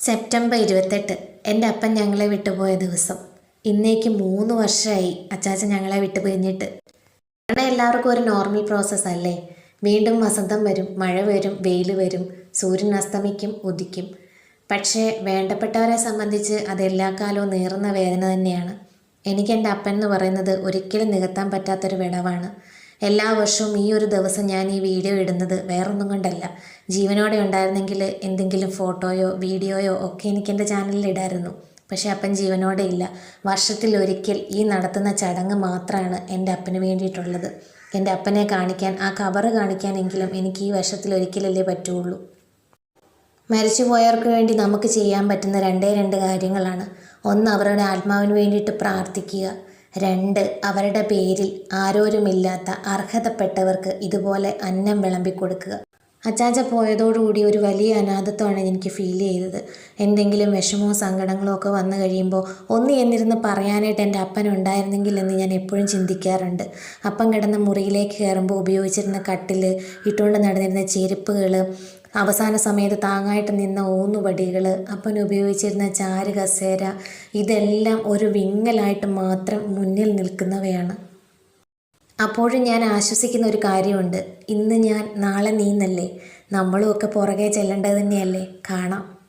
September ഇരുപത്തെട്ട്. എന്റെ അപ്പൻ ഞങ്ങളെ വിട്ടുപോയ ദിവസം. ഇന്നേക്ക് മൂന്ന് വർഷമായി അച്ചാച്ച ഞങ്ങളെ വിട്ടു പിരിഞ്ഞിട്ട് കാരണം എല്ലാവർക്കും ഒരു നോർമൽ പ്രോസസ്സ് അല്ലേ? വീണ്ടും വസന്തം വരും മഴ വരും വെയിൽ വരും സൂര്യൻ അസ്തമിക്കും ഉദിക്കും. പക്ഷേ വേണ്ടപ്പെട്ടവരെ സംബന്ധിച്ച് അതെല്ലാ കാലവും നീറുന്ന വേദന തന്നെയാണ്. എനിക്ക് എന്റെ അപ്പൻ എന്ന് പറയുന്നത് ഒരിക്കലും നികത്താൻ പറ്റാത്തൊരു വിടവാണ്. എല്ലാ വർഷവും ഈ ഒരു ദിവസം ഞാൻ ഈ വീഡിയോ ഇടുന്നത് വേറൊന്നും കൊണ്ടല്ല. ജീവനോടെ ഉണ്ടായിരുന്നെങ്കിൽ എന്തെങ്കിലും ഫോട്ടോയോ വീഡിയോയോ ഒക്കെ എനിക്ക് എന്റെ ചാനലിൽ ഇടായിരുന്നു. പക്ഷേ അപ്പൻ ജീവനോടെ ഇല്ല. വർഷത്തിൽ ഒരിക്കൽ ഈ നടത്തുന്ന ചടങ്ങ് മാത്രമാണ് എന്റെ അപ്പന് വേണ്ടിയിട്ടുള്ളത്. എന്റെ അപ്പനെ കാണിക്കാൻ ആ കവറ് കാണിക്കാനെങ്കിലും എനിക്ക് ഈ വർഷത്തിൽ ഒരിക്കലല്ലേ പറ്റുള്ളൂ. മരിച്ചുപോയവർക്ക് വേണ്ടി നമുക്ക് ചെയ്യാൻ പറ്റുന്ന രണ്ടേ രണ്ട് കാര്യങ്ങളാണ്. ഒന്ന് അവരുടെ ആത്മാവിന് വേണ്ടിയിട്ട് പ്രാർത്ഥിക്കുക. രണ്ട് അവരുടെ പേരിൽ ആരോരുമില്ലാത്ത അർഹതപ്പെട്ടവർക്ക് ഇതുപോലെ അന്നം വിളമ്പിക്കൊടുക്കുക. അച്ചാച്ച പോയതോടുകൂടി ഒരു വലിയ അനാഥത്വമാണ് എനിക്ക് ഫീൽ ചെയ്തത്. എന്തെങ്കിലും വിഷമോ സങ്കടങ്ങളോ ഒക്കെ വന്നു കഴിയുമ്പോൾ ഒന്ന് എന്നിരുന്ന് പറയാനായിട്ട് എന്റെ അപ്പൻ ഉണ്ടായിരുന്നെങ്കിൽ എന്ന് ഞാൻ എപ്പോഴും ചിന്തിക്കാറുണ്ട്. അപ്പം കിടന്ന മുറിയിലേക്ക് കയറുമ്പോൾ ഉപയോഗിച്ചിരുന്ന കട്ടിൽ ഇട്ടുകൊണ്ട് നടന്നിരുന്ന ചെരുപ്പുകൾ അവസാന സമയത്ത് താങ്ങായിട്ട് നിന്ന ഊന്നുപടികൾ അപ്പൻ ഉപയോഗിച്ചിരുന്ന ചാരു കസേര ഇതെല്ലാം ഒരു വിങ്ങലായിട്ട് മാത്രം മുന്നിൽ നിൽക്കുന്നവയാണ്. അപ്പോഴും ഞാൻ ആശ്വസിക്കുന്ന ഒരു കാര്യമുണ്ട്. ഇന്ന് ഞാൻ നാളെ നീന്നല്ലേ? നമ്മളും ഒക്കെ പുറകെ ചെല്ലേണ്ടത് തന്നെയല്ലേ? കാണാം.